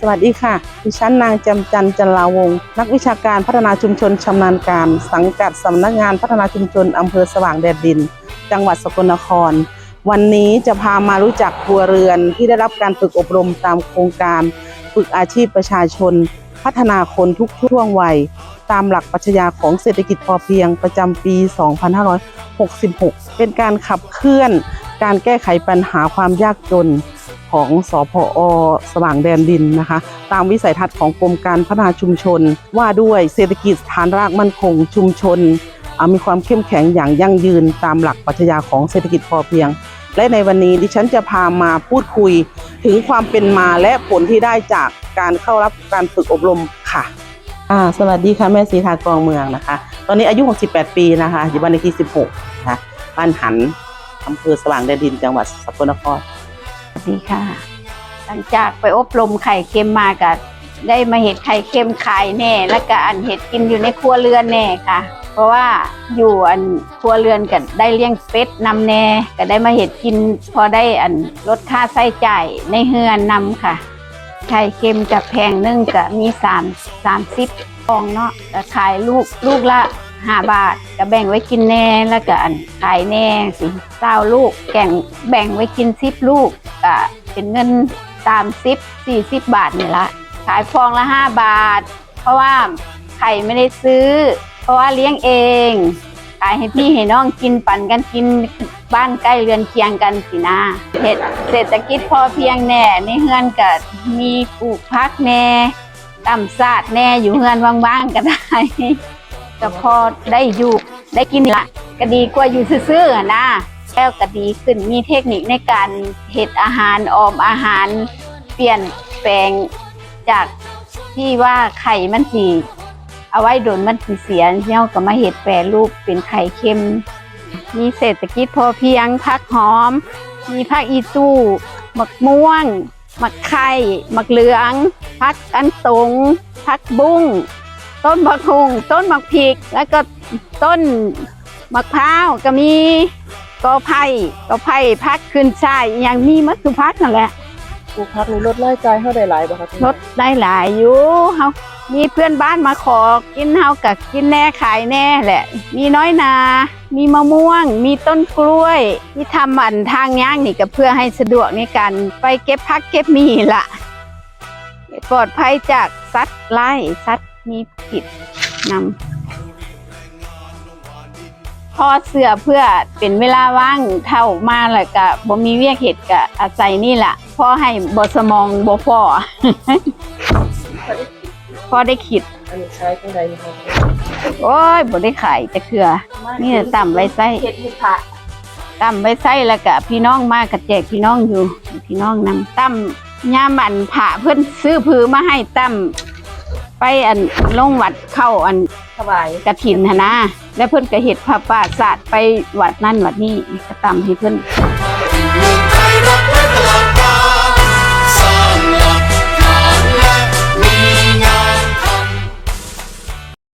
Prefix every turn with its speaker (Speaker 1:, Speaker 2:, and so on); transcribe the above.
Speaker 1: สวัสดีค่ะ ดิฉันนางจำจันจันลาวงศ์นักวิชาการพัฒนาชุมชนชำนาญการ สังกัดสำนักงานพัฒนาชุมชนอำเภอสว่างแดนดิน จังหวัดสกลนคร วันนี้จะพามารู้จักครัวเรือนที่ได้รับการฝึกอบรมตามโครงการ ฝึกอาชีพประชาชน พัฒนาคนทุกช่วงวัย ตามหลักปรัชญาของเศรษฐกิจพอเพียงประจำปี 2566 เป็นการขับเคลื่อน การแก้ไขปัญหาความยากจน ของสพอสว่างแดนดินนะคะ ตามวิสัยทัศน์ของกรมการพัฒนาชุมชน ว่าด้วยเศรษฐกิจฐานรากมั่นคงชุมชน มีความเข้มแข็งอย่างยั่งยืนตามหลักปรัชญาของเศรษฐกิจพอเพียง และในวันนี้ดิฉันจะพามาพูดคุยถึงความเป็นมาและผลที่ได้จากการเข้ารับการฝึกอบรมค่ะอ่าสวัสดีค่ะแม่สีทากรองเมืองนะคะ ตอนนี้อายุ 68 ปีนะคะอยู่บ้านเลขที่ 16นะคะบ้านหันอำเภอสว่างแดนดินจังหวัดสกลนคร
Speaker 2: ดีค่ะ หลังจากไปอบรมไข่เค็มมาก็ได้มาเห็ดไข่เค็มขายแน่ แล้วก็อันเห็ดกินอยู่ในครัวเรือนแน่ค่ะ เพราะว่าอยู่อันครัวเรือนก็ได้เลี้ยงเป็ดนำแน่ ก็ได้มาเห็ดกิน พอได้อันลดค่าใช้จ่ายในเฮือนนำค่ะ ไข่เค็มกับแพงนึ่งก็มีสามสามสิบฟองเนาะก็ขายลูกลูกละห้าบาทก็แบ่งไว้กินแน่แล้วก็อันขายแน่สิเก้าลูกแก่งแบ่งไว้กินสิบลูก เป็นเงินสามสิบสี่สิบบาทนี่ละขายฟองละห้าบาท เพราะว่าไข่ไม่ได้ซื้อ เพราะว่าเลี้ยงเองขายให้พี่ให้น้องกินปั่นกันกินบ้านใกล้เรือนเคียงกันสินะเห็ดเศรษฐกิจพอเพียงแน่ในเฮือนก็มีปลูกพักแน่ตำซาดแน่อยู่เฮือนว่างๆก็ได้ก็พอได้อยู่ได้กินละก็ดีกว่าอยู่ซื่อๆอะนะ แล้วก็ดีขึ้นมีเทคนิคในการเฮ็ดอาหารออมอาหาร เปลี่ยนแปลงจากที่ว่าไข่มันสีเอาไว้โดนมันสีเสียเนี่ยก็มาเห็ดแปรรูปเป็นไข่เค็ม มีเศรษฐกิจพอเพียงผักหอม มีผักอีตู้หมักม่วงหมักไข่หมักเหลืองผักอันตงผักบุ้งต้นมะฮุงต้นมะพริก แล้วก็ต้นมะพร้าวก็มี กอไผ่กอไผ่พักขึ้นช่ายอหย่างมีมัสุพักนั่นแหละ
Speaker 1: ปลูกพักนี่ลดรายจ่ายเท่าใดหลายบ่คะ
Speaker 2: ลดได้หลายอยู่เฮามีเพื่อนบ้านมาขอกินเฮากับกินแน่ขายแน่แหละ มีน้อยนา มีมะม่วง มีต้นกล้วย ที่ทำมันทางย่างนี่ก็เพื่อให้สะดวกในการไปเก็บพักเก็บมีละปลอดภัยจากสัตว์ไล่สัตว์มีผิดนำ พ่อเสื้อเพื่อเป็นเวลาว่างเท่ามาแล้วก็บ่มีเวียกเห็ดก็อาศัยนี่แหละพ่อให้บ่สมองบ่พอพ่อได้ขิด
Speaker 1: อันนี้ใช้จังใดคะ
Speaker 2: โอ้ยบ่ได้ขายจะเคือนี่ต่ำไว้ไส้
Speaker 1: เฮ็ดเฮ็ดผัก
Speaker 2: ต่ำไว้ไส้แล้วก็พี่น้องมากระแจกพี่น้องอยู่ พี่น้องนำตั้มย่ามันผ่าเพื่อนซื้อผือมาให้ตั้ม ไปอันลงวัดเข้าอัน
Speaker 1: สบาย
Speaker 2: กระถินหนนะและเพื่อนก็เห็ดผ้าป่าศาสตร์ไปวัดนั่นวัดนี่ก็ตามให้เพื่อน